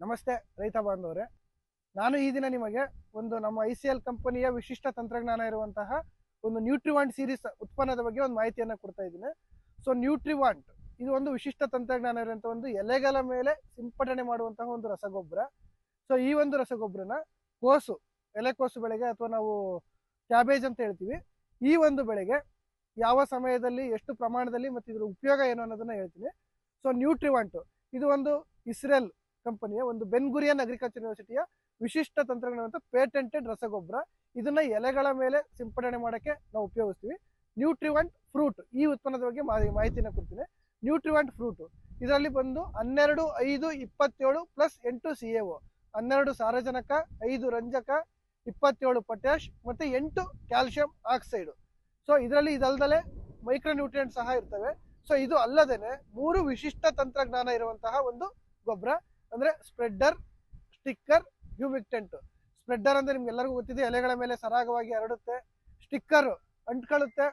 ನಮಸ್ತೆ, ರೈತ ಬಾಂಧವರೇ. ನಾನು ಈ ದಿನ ನಿಮಗೆ ಒಂದು ನಮ್ಮ ಐ ಸಿ ಎಲ್ ಕಂಪನಿಯ ವಿಶಿಷ್ಟ ತಂತ್ರಜ್ಞಾನ ಇರುವಂತಹ ಒಂದು ನ್ಯೂಟ್ರಿವಾಂಟ್ ಸೀರೀಸ್ ಉತ್ಪನ್ನದ ಬಗ್ಗೆ ಒಂದು ಮಾಹಿತಿಯನ್ನು ಕೊಡ್ತಾ ಇದ್ದೀನಿ. ಸೊ ನ್ಯೂಟ್ರಿವಾಂಟ್ ಇದು ಒಂದು ವಿಶಿಷ್ಟ ತಂತ್ರಜ್ಞಾನ ಇರುವಂತಹ ಒಂದು ಎಲೆಗಳ ಮೇಲೆ ಸಿಂಪಡಣೆ ಮಾಡುವಂತಹ ಒಂದು ರಸಗೊಬ್ಬರ. ಸೊ ಈ ಒಂದು ರಸಗೊಬ್ಬರನ ಕೋಸು ಎಲೆಕೋಸು ಬೆಳೆಗೆ ಅಥವಾ ನಾವು ಕ್ಯಾಬೇಜ್ ಅಂತ ಹೇಳ್ತೀವಿ. ಈ ಒಂದು ಬೆಳೆಗೆ ಯಾವ ಸಮಯದಲ್ಲಿ, ಎಷ್ಟು ಪ್ರಮಾಣದಲ್ಲಿ ಮತ್ತು ಇದರ ಉಪಯೋಗ ಏನು ಅನ್ನೋದನ್ನ ಹೇಳ್ತೀನಿ. ಸೊ ನ್ಯೂಟ್ರಿವಾಂಟು ಇದು ಒಂದು ಇಸ್ರೇಲ್ ಕಂಪನಿಯ ಒಂದು ಬೆನ್ಗುರಿಯನ್ ಅಗ್ರಿಕಲ್ಚರ್ ಯೂನಿವರ್ಸಿಟಿಯ ವಿಶಿಷ್ಟ ತಂತ್ರಜ್ಞಾನ ಪೇಟೆಂಟೆಡ್ ರಸಗೊಬ್ಬರ. ಇದನ್ನ ಎಲೆಗಳ ಮೇಲೆ ಸಿಂಪಡಣೆ ಮಾಡಕ್ಕೆ ನಾವು ಉಪಯೋಗಿಸ್ತೀವಿ. ನ್ಯೂಟ್ರಿವೆಂಟ್ ಫ್ರೂಟ್ ಈ ಉತ್ಪನ್ನದ ಬಗ್ಗೆ ಮಾಹಿ- ಮಾಹಿತಿನ ಕೊಡ್ತೀನಿ. ನ್ಯೂಟ್ರಿವೆಂಟ್ ಫ್ರೂಟ್ ಇದರಲ್ಲಿ ಬಂದು ಹನ್ನೆರಡು, ಐದು, ಇಪ್ಪತ್ತೇಳು ಪ್ಲಸ್ ಎಂಟು ಸಿ ಎ ಹನ್ನೆರಡು ಸಾರಜನಕ, ಐದು ರಂಜಕ, ಇಪ್ಪತ್ತೇಳು ಪೊಟ್ಯಾಶ್ ಮತ್ತೆ ಎಂಟು ಕ್ಯಾಲ್ಸಿಯಂ ಆಕ್ಸೈಡ್ ಸೊ ಇದರಲ್ಲಿ ಇದಲ್ದಲೆ ಮೈಕ್ರೋ ನ್ಯೂಟ್ರಿಯೆಂಟ್ ಸಹ ಇರ್ತವೆ. ಸೊ ಇದು ಅಲ್ಲದೇನೆ ಮೂರು ವಿಶಿಷ್ಟ ತಂತ್ರಜ್ಞಾನ ಇರುವಂತಹ ಒಂದು ಗೊಬ್ಬರ. ಅಂದ್ರೆ ಸ್ಪ್ರೆಡ್ಡರ್ ಸ್ಟಿಕ್ಕರ್ ಹ್ಯೂಮಿಕ್ಟೆಂಟ್ ಸ್ಪ್ರೆಡ್ಡರ್ ಅಂದ್ರೆ ನಿಮ್ಗೆ ಎಲ್ಲರಿಗೂ ಗೊತ್ತಿದೆ, ಎಲೆಗಳ ಮೇಲೆ ಸರಾಗವಾಗಿ ಹರಡುತ್ತೆ ಸ್ಟಿಕ್ಕರ್ ಅಂಟ್ಕೊಳ್ಳುತ್ತೆ.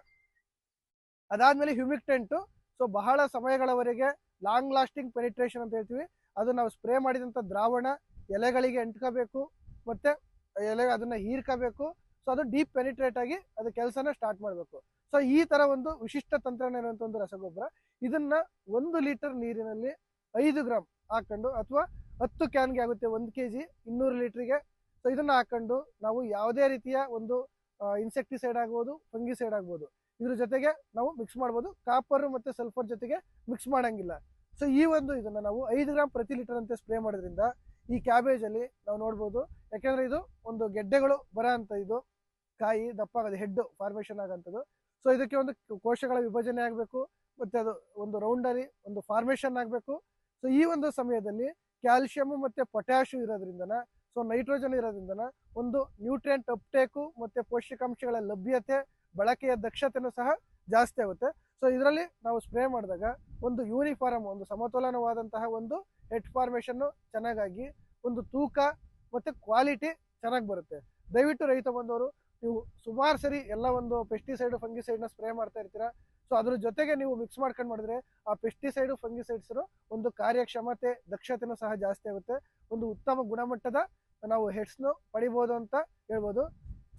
ಅದಾದ್ಮೇಲೆ ಹ್ಯೂಮಿಕ್ಟೆಂಟ್ ಸೊ ಬಹಳ ಸಮಯಗಳವರೆಗೆ ಲಾಂಗ್ ಲಾಸ್ಟಿಂಗ್ ಪೆನಿಟ್ರೇಷನ್ ಅಂತ ಹೇಳ್ತೀವಿ. ಅದು ನಾವು ಸ್ಪ್ರೇ ಮಾಡಿದಂಥ ದ್ರಾವಣ ಎಲೆಗಳಿಗೆ ಅಂಟ್ಕೋಬೇಕು, ಮತ್ತೆ ಎಲೆ ಅದನ್ನ ಹೀರ್ಕೋಬೇಕು. ಸೊ ಅದು ಡೀಪ್ ಪೆನಿಟ್ರೇಟ್ ಆಗಿ ಅದು ಕೆಲಸನ ಸ್ಟಾರ್ಟ್ ಮಾಡಬೇಕು. ಸೊ ಈ ತರ ಒಂದು ವಿಶಿಷ್ಟ ತಂತ್ರಜ್ಞಾನ ಇರುವಂತ ಒಂದು ರಸಗೊಬ್ಬರ. ಇದನ್ನ ಒಂದು ಲೀಟರ್ ನೀರಿನಲ್ಲಿ ಐದು ಗ್ರಾಮ್ ಹಾಕೊಂಡು ಅಥವಾ ಹತ್ತು ಕ್ಯಾನ್ಗೆ ಆಗುತ್ತೆ ಒಂದು ಕೆ ಜಿ ಇನ್ನೂರು ಲೀಟ್ರಿಗೆ. ಸೊ ಇದನ್ನ ಹಾಕೊಂಡು ನಾವು ಯಾವುದೇ ರೀತಿಯ ಒಂದು ಇನ್ಸೆಕ್ಟಿಸೈಡ್ ಆಗ್ಬೋದು ಫಂಗಿಸೈಡ್ ಆಗ್ಬೋದು. ಇದ್ರ ಜೊತೆಗೆ ನಾವು ಮಿಕ್ಸ್ ಮಾಡ್ಬೋದು. ಕಾಪರ್ ಮತ್ತೆ ಸಲ್ಫರ್ ಜೊತೆಗೆ ಮಿಕ್ಸ್ ಮಾಡಂಗಿಲ್ಲ. ಸೊ ಈ ಒಂದು ಇದನ್ನು ನಾವು ಐದು ಗ್ರಾಮ್ ಪ್ರತಿ ಲೀಟರ್ ಅಂತ ಸ್ಪ್ರೇ ಮಾಡೋದ್ರಿಂದ ಈ ಕ್ಯಾಬೇಜ್ ಅಲ್ಲಿ ನಾವು ನೋಡ್ಬೋದು. ಯಾಕೆಂದ್ರೆ ಇದು ಒಂದು ಗೆಡ್ಡೆಗಳು ಬರೋ ಅಂತ ಇದು ಕಾಯಿ ದಪ್ಪ ಆಗೋದು ಹೆಡ್ ಫಾರ್ಮೇಶನ್ ಆಗೋಂಥದ್ದು ಸೊ ಇದಕ್ಕೆ ಒಂದು ಕೋಶಗಳ ವಿಭಜನೆ ಆಗಬೇಕು, ಮತ್ತೆ ಅದು ಒಂದು ರೌಂಡರಿ ಒಂದು ಫಾರ್ಮೇಶನ್ ಆಗಬೇಕು. ಸೊ ಈ ಒಂದು ಸಮಯದಲ್ಲಿ ಕ್ಯಾಲ್ಶಿಯಮ್ ಮತ್ತೆ ಪೊಟ್ಯಾಶು ಇರೋದ್ರಿಂದನ ಸೊ ನೈಟ್ರೋಜನ್ ಇರೋದ್ರಿಂದನ ಒಂದು ನ್ಯೂಟ್ರಿಯೆಂಟ್ ಅಪ್ಟೇಕು ಮತ್ತೆ ಪೋಷಕಾಂಶಗಳ ಲಭ್ಯತೆ, ಬಳಕೆಯ ದಕ್ಷತೆನೂ ಸಹ ಜಾಸ್ತಿ ಆಗುತ್ತೆ. ಸೊ ಇದರಲ್ಲಿ ನಾವು ಸ್ಪ್ರೇ ಮಾಡಿದಾಗ ಒಂದು ಯೂನಿಫಾರ್ಮ್ ಒಂದು ಸಮತೋಲನವಾದಂತಹ ಒಂದು ಹೆಡ್ ಫಾರ್ಮೇಶನ್ ಚೆನ್ನಾಗಾಗಿ ಒಂದು ತೂಕ ಮತ್ತೆ ಕ್ವಾಲಿಟಿ ಚೆನ್ನಾಗಿ ಬರುತ್ತೆ. ದಯವಿಟ್ಟು ರೈತ ಬಂದವರು, ನೀವು ಸುಮಾರು ಸರಿ ಎಲ್ಲ ಒಂದು ಪೆಸ್ಟಿಸೈಡ್ ಫಂಗಿಸೈಡ್ನ ಸ್ಪ್ರೇ ಮಾಡ್ತಾ ಇರ್ತೀರಾ ಸೊ ಅದ್ರ ಜೊತೆಗೆ ನೀವು ಮಿಕ್ಸ್ ಮಾಡ್ಕೊಂಡು ಮಾಡಿದ್ರೆ ಆ ಪೆಸ್ಟಿಸೈಡ್ ಫಂಗಿಸೈಡ್ಸ್ ಒಂದು ಕಾರ್ಯಕ್ಷಮತೆ, ದಕ್ಷತೆನೂ ಸಹ ಜಾಸ್ತಿ ಆಗುತ್ತೆ. ಒಂದು ಉತ್ತಮ ಗುಣಮಟ್ಟದ ನಾವು ಹೆಡ್ಸ್ನು ಪಡಿಬೋದು ಅಂತ ಹೇಳ್ಬೋದು.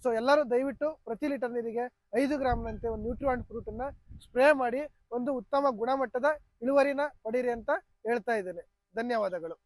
ಸೊ ಎಲ್ಲರೂ ದಯವಿಟ್ಟು ಪ್ರತಿ ಲೀಟರ್ ನೀರಿಗೆ ಐದು ಗ್ರಾಮ್ನಂತೆ ಒಂದು ನ್ಯೂಟ್ರಿವಾಂಟ್ ಫ್ರೂಟ್ ಅನ್ನ ಸ್ಪ್ರೇ ಮಾಡಿ ಒಂದು ಉತ್ತಮ ಗುಣಮಟ್ಟದ ಇಳುವರಿನ ಪಡೀರಿ ಅಂತ ಹೇಳ್ತಾ ಇದ್ದೇನೆ. ಧನ್ಯವಾದಗಳು.